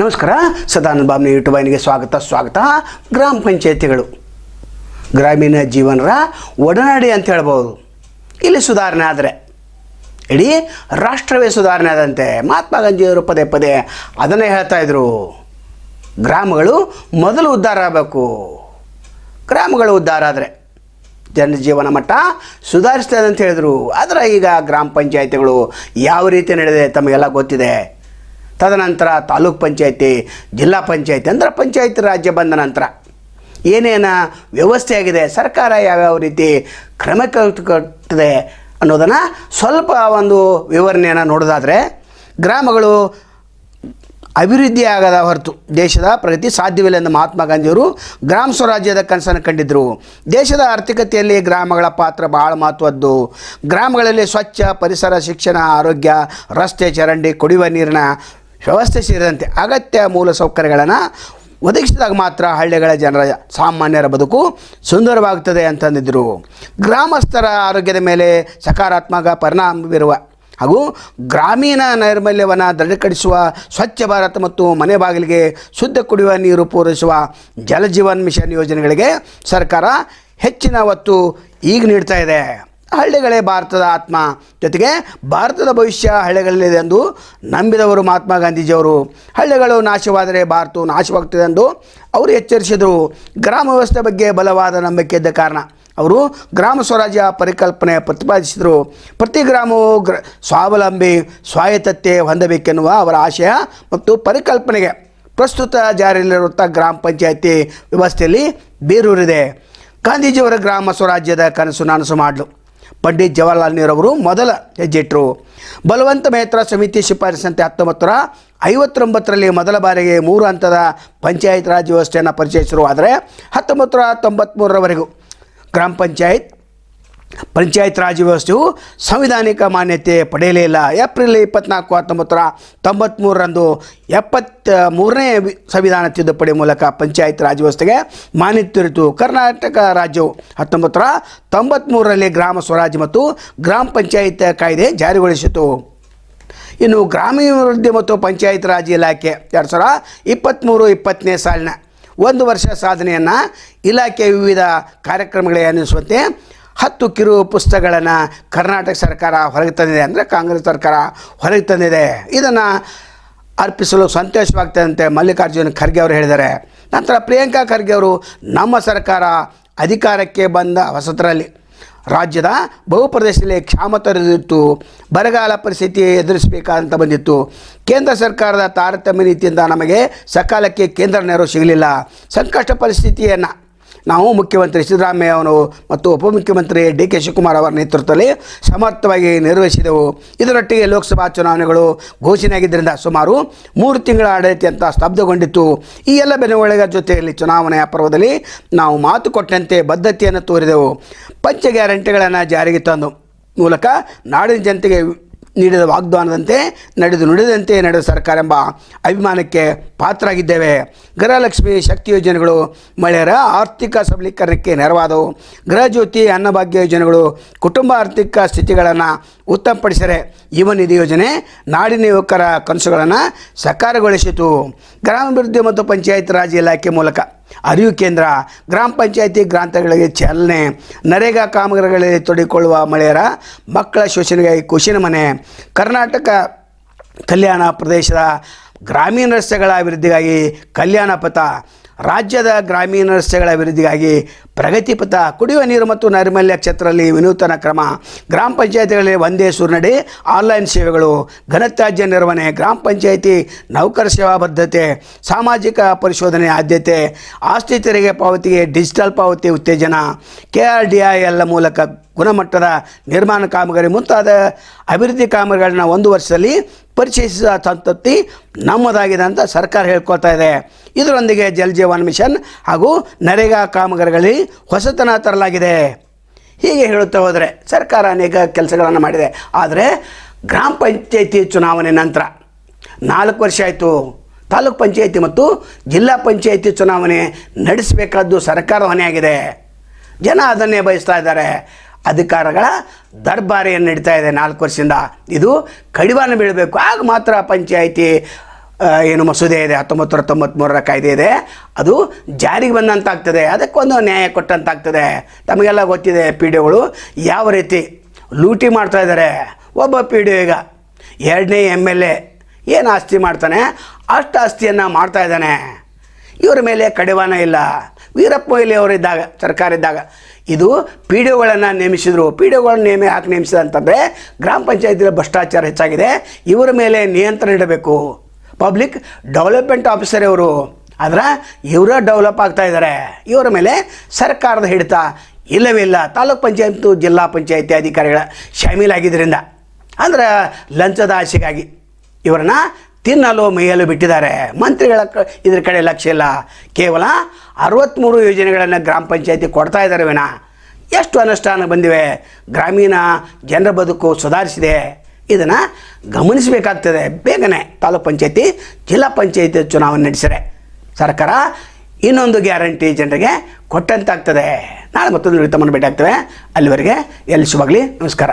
ನಮಸ್ಕಾರ ಸದಾನಂದ ಬಾಬ್ನ ಯೂಟ್ಯೂಬ್ ವಾಹಿನಿಗೆ ಸ್ವಾಗತ ಸ್ವಾಗತ. ಗ್ರಾಮ ಪಂಚಾಯತಿಗಳು. ಗ್ರಾಮೀಣ ಜೀವನರ ಒಡನಾಡಿ ಅಂತ ಹೇಳ್ಬೋದು. ಇಲ್ಲಿ ಸುಧಾರಣೆ ಆದರೆ, ಇಡೀ ರಾಷ್ಟ್ರವೇ ಸುಧಾರಣೆ ಆದಂತೆ ಮಹಾತ್ಮ ಗಾಂಧಿಯವರು ಪದೇ ಪದೇ ಅದನ್ನೇ ಹೇಳ್ತಾ ಇದ್ರು. ಗ್ರಾಮಗಳು ಮೊದಲು ಉದ್ಧಾರ ಆಗಬೇಕು. ಗ್ರಾಮಗಳು ಉದ್ಧಾರ ಆದರೆ ಜನಜೀವನ ಮಟ್ಟ ಸುಧಾರಿಸ್ತದೆ ಅಂತ ಹೇಳಿದರು. ಆದರೆ ಈಗ ಗ್ರಾಮ ಪಂಚಾಯತಿಗಳು ಯಾವ ರೀತಿ ನಡೆದಿದೆ ತಮಗೆಲ್ಲ ಗೊತ್ತಿದೆ. ತದನಂತರ ತಾಲೂಕು ಪಂಚಾಯತಿ, ಜಿಲ್ಲಾ ಪಂಚಾಯತಿ ಅಂದರೆ ಪಂಚಾಯತ್ ರಾಜ್ಯ ಬಂದ ನಂತರ ಏನೇನು ವ್ಯವಸ್ಥೆ ಆಗಿದೆ, ಸರ್ಕಾರ ಯಾವ್ಯಾವ ರೀತಿ ಕ್ರಮ ಕಟ್ಟಿದೆ ಅನ್ನೋದನ್ನು ಸ್ವಲ್ಪ ಒಂದು ವಿವರಣೆಯನ್ನು ನೋಡೋದಾದರೆ ಗ್ರಾಮಗಳು ಅಭಿವೃದ್ಧಿ ಆಗದ ಹೊರತು ದೇಶದ ಪ್ರಗತಿ ಸಾಧ್ಯವಿಲ್ಲ ಎಂದು ಮಹಾತ್ಮ ಗಾಂಧಿಯವರು ಗ್ರಾಮ ಸ್ವರಾಜ್ಯದ ಕನಸನ್ನು ಕಂಡಿದ್ದರು ದೇಶದ ಆರ್ಥಿಕತೆಯಲ್ಲಿ ಗ್ರಾಮಗಳ ಪಾತ್ರ ಬಹಳ ಮಹತ್ವದ್ದು. ಗ್ರಾಮಗಳಲ್ಲಿ ಸ್ವಚ್ಛ ಪರಿಸರ, ಶಿಕ್ಷಣ, ಆರೋಗ್ಯ, ರಸ್ತೆ, ಚರಂಡಿ, ಕುಡಿಯುವ ನೀರಿನ ವ್ಯವಸ್ಥೆ ಸೇರಿದಂತೆ ಅಗತ್ಯ ಮೂಲ ಸೌಕರ್ಯಗಳನ್ನು ಒದಗಿಸಿದಾಗ ಮಾತ್ರ ಹಳ್ಳಿಗಳ ಜನರ ಸಾಮಾನ್ಯರ ಬದುಕು ಸುಂದರವಾಗುತ್ತದೆ ಅಂತಂದಿದ್ದರು ಗ್ರಾಮಸ್ಥರ ಆರೋಗ್ಯದ ಮೇಲೆ ಸಕಾರಾತ್ಮಕ ಪರಿಣಾಮ ಬೀರುವ ಹಾಗೂ ಗ್ರಾಮೀಣ ನೈರ್ಮಲ್ಯವನ್ನು ದೃಢೀಕರಿಸುವ ಸ್ವಚ್ಛ ಭಾರತ ಮತ್ತು ಮನೆ ಬಾಗಿಲಿಗೆ ಶುದ್ಧ ಕುಡಿಯುವ ನೀರು ಪೂರೈಸುವ ಜಲಜೀವನ್ ಮಿಷನ್ ಯೋಜನೆಗಳಿಗೆ ಸರ್ಕಾರ ಹೆಚ್ಚಿನ ಒತ್ತು ಈಗ ನೀಡ್ತಾ ಇದೆ. ಹಳ್ಳಿಗಳೇ ಭಾರತದ ಆತ್ಮ. ಜೊತೆಗೆ ಭಾರತದ ಭವಿಷ್ಯ ಹಳ್ಳಿಗಳಲ್ಲಿದೆ ಎಂದು ನಂಬಿದವರು ಮಹಾತ್ಮ ಗಾಂಧೀಜಿಯವರು. ಹಳ್ಳಿಗಳು ನಾಶವಾದರೆ ಭಾರತವು ನಾಶವಾಗ್ತದೆ ಎಂದು ಅವರು ಎಚ್ಚರಿಸಿದರು. ಗ್ರಾಮ ವ್ಯವಸ್ಥೆ ಬಗ್ಗೆ ಬಲವಾದ ನಂಬಿಕೆ ಇದ್ದ ಕಾರಣ. ಅವರು ಗ್ರಾಮ ಸ್ವರಾಜ್ಯ ಪರಿಕಲ್ಪನೆ ಪ್ರತಿಪಾದಿಸಿದರು. ಪ್ರತಿ ಗ್ರಾಮವು ಗ್ರ, ಸ್ವಾವಲಂಬಿ, ಸ್ವಾಯತ್ತತೆ ಹೊಂದಬೇಕೆನ್ನುವ ಅವರ ಆಶಯ ಮತ್ತು ಪರಿಕಲ್ಪನೆಗೆ ಪ್ರಸ್ತುತ ಜಾರಿಯಲ್ಲಿರುವಂಥ ಗ್ರಾಮ ಪಂಚಾಯತಿ ವ್ಯವಸ್ಥೆಯಲ್ಲಿ ಬೇರೂರಿದೆ. ಗಾಂಧೀಜಿಯವರ ಗ್ರಾಮ ಸ್ವರಾಜ್ಯದ ಕನಸು ನನಸು ಮಾಡಲು. ಪಂಡಿತ್ ಜವಾಹರ್ಲಾಲ್ ನೆಹರು ಅವರು ಮೊದಲ ಹೆಜ್ಜೆಟ್ಟರು ಬಲವಂತ ಮೇತ್ರ ಸಮಿತಿ ಶಿಫಾರಸಂತೆ ಹತ್ತೊಂಬತ್ತರ ಐವತ್ತೊಂಬತ್ತರಲ್ಲಿ ಮೊದಲ ಬಾರಿಗೆ ಮೂರು ಹಂತದ ಪಂಚಾಯತ್ ರಾಜ್ ವ್ಯವಸ್ಥೆಯನ್ನು ಪರಿಚಯಿಸಿರು. ಆದರೆ ಹತ್ತೊಂಬತ್ತು ನೂರ ತೊಂಬತ್ತ್ಮೂರರವರೆಗೂ ಗ್ರಾಮ ಪಂಚಾಯತ್ ಪಂಚಾಯತ್ ರಾಜ್ ವ್ಯವಸ್ಥೆಯು ಸಂವಿಧಾನಿಕ ಮಾನ್ಯತೆ ಪಡೆಯಲೇ ಇಲ್ಲ. ಏಪ್ರಿಲ್ ಇಪ್ಪತ್ನಾಲ್ಕು ಹತ್ತೊಂಬತ್ತರ ತೊಂಬತ್ತ್ಮೂರರಂದು ಎಪ್ಪತ್ತ ಮೂರನೇ ಸಂವಿಧಾನ ತಿದ್ದುಪಡಿ ಮೂಲಕ ಪಂಚಾಯತ್ ರಾಜ್ ವ್ಯವಸ್ಥೆಗೆ ಮಾನ್ಯತೆ ಇರಿತು ಕರ್ನಾಟಕ ರಾಜ್ಯವು ಹತ್ತೊಂಬತ್ತರ ತೊಂಬತ್ತ್ಮೂರರಲ್ಲಿ ಗ್ರಾಮ ಸ್ವರಾಜ್ ಮತ್ತು ಗ್ರಾಮ ಪಂಚಾಯತ್ ಕಾಯ್ದೆ ಜಾರಿಗೊಳಿಸಿತು. ಇನ್ನು ಗ್ರಾಮೀಣಾಭಿವೃದ್ಧಿ ಮತ್ತು ಪಂಚಾಯತ್ ರಾಜ್ ಇಲಾಖೆ ಎರಡು ಸಾವಿರ ಇಪ್ಪತ್ತ್ಮೂರು ಇಪ್ಪತ್ತನೇ ಸಾಲಿನ ಒಂದು ವರ್ಷ ಸಾಧನೆಯನ್ನು ಇಲಾಖೆ ವಿವಿಧ ಕಾರ್ಯಕ್ರಮಗಳಿಗೆ ಅನ್ನಿಸುವಂತೆ ಹತ್ತು ಕಿರು ಪುಸ್ತಕಗಳನ್ನು ಕರ್ನಾಟಕ ಸರ್ಕಾರ ಹೊರಗೆ ತಂದಿದೆ ಅಂದರೆ ಕಾಂಗ್ರೆಸ್ ಸರ್ಕಾರ ಹೊರಗೆ ತಂದಿದೆ. ಇದನ್ನು ಅರ್ಪಿಸಲು ಸಂತೋಷವಾಗ್ತದಂತೆ ಮಲ್ಲಿಕಾರ್ಜುನ ಖರ್ಗೆ ಅವರು ಹೇಳಿದ್ದಾರೆ. ನಂತರ ಪ್ರಿಯಾಂಕಾ ಖರ್ಗೆ ಅವರು ನಮ್ಮ ಸರ್ಕಾರ ಅಧಿಕಾರಕ್ಕೆ ಬಂದ ಹೊಸತರಲ್ಲಿ. ರಾಜ್ಯದ ಬಹುಪ್ರದೇಶದಲ್ಲಿ ಕ್ಷಾಮತರಿದಿತ್ತು ಬರಗಾಲ ಪರಿಸ್ಥಿತಿ ಎದುರಿಸಬೇಕಾದಂತ ಬಂದಿತ್ತು. ಕೇಂದ್ರ ಸರ್ಕಾರದ ತಾರತಮ್ಯ ನೀತಿಯಿಂದ ನಮಗೆ ಸಕಾಲಕ್ಕೆ ಕೇಂದ್ರ ನೆರವು ಸಿಗಲಿಲ್ಲ. ಸಂಕಷ್ಟ ಪರಿಸ್ಥಿತಿಯನ್ನು ನಾವು ಮುಖ್ಯಮಂತ್ರಿ ಸಿದ್ದರಾಮಯ್ಯ ಅವರು ಮತ್ತು ಉಪಮುಖ್ಯಮಂತ್ರಿ ಡಿ ಕೆ ಶಿವಕುಮಾರ್ ಅವರ ನೇತೃತ್ವದಲ್ಲಿ ಸಮರ್ಥವಾಗಿ ನಿರ್ವಹಿಸಿದೆವು. ಇದರೊಟ್ಟಿಗೆ ಲೋಕಸಭಾ ಚುನಾವಣೆಗಳು ಘೋಷಣೆಯಾಗಿದ್ದರಿಂದ ಸುಮಾರು ಮೂರು ತಿಂಗಳ ಆಡಳಿತ ಸ್ತಬ್ಧಗೊಂಡಿತ್ತು. ಈ ಎಲ್ಲ ಬೆಳವಣಿಗೆ ಜೊತೆಯಲ್ಲಿ ಚುನಾವಣೆಯ ಪರ್ವದಲ್ಲಿ ನಾವು ಮಾತು ಕೊಟ್ಟಂತೆ ಬದ್ಧತೆಯನ್ನು ತೋರಿದೆವು. ಪಂಚ ಗ್ಯಾರಂಟಿಗಳನ್ನು ಜಾರಿಗೆ ತಂದು ಮೂಲಕ ನಾಡಿನ ಜನತೆಗೆ ನೀಡಿದ ವಾಗ್ದಾನದಂತೆ, ನಡೆದು ನುಡಿದಂತೆ ನಡೆದ ಸರ್ಕಾರ ಎಂಬ ಅಭಿಮಾನಕ್ಕೆ ಪಾತ್ರರಾಗಿದ್ದೇವೆ. ಗೃಹಲಕ್ಷ್ಮಿ ಶಕ್ತಿ ಯೋಜನೆಗಳು ಮಹಿಳೆಯರ ಆರ್ಥಿಕ ಸಬಲೀಕರಣಕ್ಕೆ ನೆರವಾದವು. ಗೃಹಜ್ಯೋತಿ ಅನ್ನಭಾಗ್ಯ ಯೋಜನೆಗಳು ಕುಟುಂಬ ಆರ್ಥಿಕ ಸ್ಥಿತಿಗಳನ್ನು ಉತ್ತಮಪಡಿಸಿದರೆ ನಿಧಿ ಯೋಜನೆ ನಾಡಿನ ಯುವಕರ ಕನಸುಗಳನ್ನು ಸಕಾರಗೊಳಿಸಿತು. ಗ್ರಾಮಾಭಿವೃದ್ಧಿ ಮತ್ತು ಪಂಚಾಯತ್ ರಾಜ್ ಇಲಾಖೆ ಮೂಲಕ ಅರಿವು ಕೇಂದ್ರ, ಗ್ರಾಮ ಪಂಚಾಯತಿ ಗ್ರಾಂತಗಳಿಗೆ ಚಾಲನೆ, ನರೇಗಾ ಕಾಮಗಾರಿಗಳಲ್ಲಿ ತೊಡಿಕೊಳ್ಳುವ ಮಳೆಯರ ಮಕ್ಕಳ ಶೋಷಣೆಗಾಗಿ ಕುಶಿನ ಮನೆ, ಕರ್ನಾಟಕ ಕಲ್ಯಾಣ ಪ್ರದೇಶದ ಗ್ರಾಮೀಣ ರಸ್ತೆಗಳ ಅಭಿವೃದ್ಧಿಗಾಗಿ ಕಲ್ಯಾಣ ಪಥ ರಾಜ್ಯದ ಗ್ರಾಮೀಣ ರಸ್ತೆಗಳ ಅಭಿವೃದ್ಧಿಗಾಗಿ ಪ್ರಗತಿ ಪಥ ಕುಡಿಯುವ ನೀರು ಮತ್ತು ನೈರ್ಮಲ್ಯ ಕ್ಷೇತ್ರದಲ್ಲಿ ವಿನೂತನ ಕ್ರಮ. ಗ್ರಾಮ ಪಂಚಾಯತಿಗಳಲ್ಲಿ ಒಂದೇ ಸೂರ್ನಡಿ, ಆನ್ಲೈನ್ ಸೇವೆಗಳು, ಘನತ್ಯಾಜ್ಯ ನಿರ್ವಹಣೆ, ಗ್ರಾಮ ಪಂಚಾಯಿತಿ, ನೌಕರ ಸೇವಾ ಬದ್ಧತೆ, ಸಾಮಾಜಿಕ ಪರಿಶೋಧನೆ ಆದ್ಯತೆ, ಆಸ್ತಿ ತೆರಿಗೆ ಪಾವತಿಗೆ ಡಿಜಿಟಲ್ ಪಾವತಿ ಉತ್ತೇಜನ K R D I L ಮೂಲಕ ಗುಣಮಟ್ಟದ ನಿರ್ಮಾಣ ಕಾಮಗಾರಿ ಮುಂತಾದ ಅಭಿವೃದ್ಧಿ ಕಾಮಗಾರಿಗಳನ್ನ ಒಂದು ವರ್ಷದಲ್ಲಿ ಪರಿಚಯಿಸಿದ ಸಂತತಿ ನಮ್ಮದಾಗಿದೆ ಅಂತ ಸರ್ಕಾರ ಹೇಳ್ಕೊಳ್ತಾ ಇದೆ. ಇದರೊಂದಿಗೆ ಜಲ್ ಜೀವನ್ ಮಿಷನ್ ಹಾಗೂ ನರೇಗಾ ಕಾಮಗಾರಿಗಳಲ್ಲಿ ಹೊಸತನ ತರಲಾಗಿದೆ. ಹೀಗೆ ಹೇಳುತ್ತಾ ಹೋದರೆ ಸರ್ಕಾರ ಅನೇಕ ಕೆಲಸಗಳನ್ನು ಮಾಡಿದೆ. ಆದರೆ ಗ್ರಾಮ ಪಂಚಾಯಿತಿ ಚುನಾವಣೆ ನಂತರ ನಾಲ್ಕು ವರ್ಷ ಆಯಿತು. ತಾಲೂಕು ಪಂಚಾಯಿತಿ ಮತ್ತು ಜಿಲ್ಲಾ ಪಂಚಾಯಿತಿ ಚುನಾವಣೆ ನಡೆಸಬೇಕಾದ್ದು ಸರ್ಕಾರ ಹೊಣೆಯಾಗಿದೆ. ಜನ ಅದನ್ನೇ ಬಯಸ್ತಾ ಇದ್ದಾರೆ. ಅಧಿಕಾರಗಳ ದರ್ಬಾರಿಯನ್ನು ನಡೀತಾ ಇದೆ ನಾಲ್ಕು ವರ್ಷದಿಂದ. ಇದು ಕಡಿವಾಣ ಬೀಳಬೇಕು. ಆಗ ಮಾತ್ರ ಪಂಚಾಯಿತಿ ಏನು ಮಸೂದೆ ಇದೆ. ಹತ್ತೊಂಬತ್ತು ತೊಂಬತ್ತ್ಮೂರರ ಕಾಯ್ದೆ ಇದೆ. ಅದು ಜಾರಿಗೆ ಬಂದಂತಾಗ್ತದೆ. ಅದಕ್ಕೊಂದು ನ್ಯಾಯ ಕೊಟ್ಟಂತಾಗ್ತದೆ. ತಮಗೆಲ್ಲ ಗೊತ್ತಿದೆ ಪಿ ಡಿಗಳು ಯಾವ ರೀತಿ ಲೂಟಿ ಮಾಡ್ತಾ ಇದ್ದಾರೆ. ಒಬ್ಬ ಪಿ ಡಿ ಈಗ ಎರಡನೇ ಎಂ ಎಲ್ ಎ ಏನು ಆಸ್ತಿ ಮಾಡ್ತಾನೆ? ಅಷ್ಟು ಆಸ್ತಿಯನ್ನು ಮಾಡ್ತಾ ಇದ್ದಾನೆ. ಇವರ ಮೇಲೆ ಕಡಿವಾಣ ಇಲ್ಲ. ವೀರಪ್ಪ ಮೊಯ್ಲಿ ಅವರಿದ್ದಾಗ ಸರ್ಕಾರ ಇದ್ದಾಗ ಇದು ಪಿ ಡಿ ಒಗಳನ್ನು ನೇಮಿಸಿದರು. ಪಿ ಡಿ ಒಗಳನ್ನ ನೇಮ ಹಾಕಿ ನೇಮಿಸಿದ ಅಂತಂದರೆ ಗ್ರಾಮ ಪಂಚಾಯತಿಯಲ್ಲಿ ಭ್ರಷ್ಟಾಚಾರ ಹೆಚ್ಚಾಗಿದೆ. ಇವರ ಮೇಲೆ ನಿಯಂತ್ರಣ ಇಡಬೇಕು. ಪಬ್ಲಿಕ್ ಡೆವಲಪ್ಮೆಂಟ್ ಆಫೀಸರ್ ಇವರು. ಆದ್ರೆ ಇವರ ಡೆವಲಪ್ ಆಗ್ತಾ ಇದ್ದಾರೆ ಇವರ ಮೇಲೆ ಸರ್ಕಾರದ ಹಿಡಿತ ಇಲ್ಲವೇ ಇಲ್ಲ. ತಾಲೂಕ್ ಪಂಚಾಯತ್ ಜಿಲ್ಲಾ ಪಂಚಾಯತಿ ಅಧಿಕಾರಿಗಳ ಶಾಮೀಲಾಗಿದ್ದರಿಂದ ಅಂದ್ರೆ ಲಂಚದ ಆಸೆಗಾಗಿ ಇವರನ್ನ ತಿನ್ನಲು ಮೇಯಲು ಬಿಟ್ಟಿದ್ದಾರೆ. ಮಂತ್ರಿಗಳ ಇದ್ರ ಕಡೆ ಲಕ್ಷ್ಯ ಇಲ್ಲ. ಕೇವಲ ಅರವತ್ತ್ಮೂರು ಯೋಜನೆಗಳನ್ನು ಗ್ರಾಮ ಪಂಚಾಯತಿ ಕೊಡ್ತಾ ಇದ್ದಾರೆ ವಿನ. ಎಷ್ಟು ಅನುಷ್ಠಾನ ಬಂದಿವೆ. ಗ್ರಾಮೀಣ ಜನರ ಬದುಕು ಸುಧಾರಿಸಿದೆ. ಇದನ್ನು ಗಮನಿಸಬೇಕಾಗ್ತದೆ. ಬೇಗನೆ ತಾಲೂಕ್ ಪಂಚಾಯತಿ, ಜಿಲ್ಲಾ ಪಂಚಾಯತಿ ಚುನಾವಣೆ ನಡೆಸಿದೆ ಸರ್ಕಾರ ಇನ್ನೊಂದು ಗ್ಯಾರಂಟಿ ಜನರಿಗೆ ಕೊಟ್ಟಂತಾಗ್ತದೆ. ನಾಳೆ ಮತ್ತೊಂದು ತಮ್ಮನ್ನು ಭೇಟಿ ಆಗ್ತವೆ ಅಲ್ಲಿವರೆಗೆ ಎಲ್ಲಿ ಶುಭಾಗಲಿ. ನಮಸ್ಕಾರ.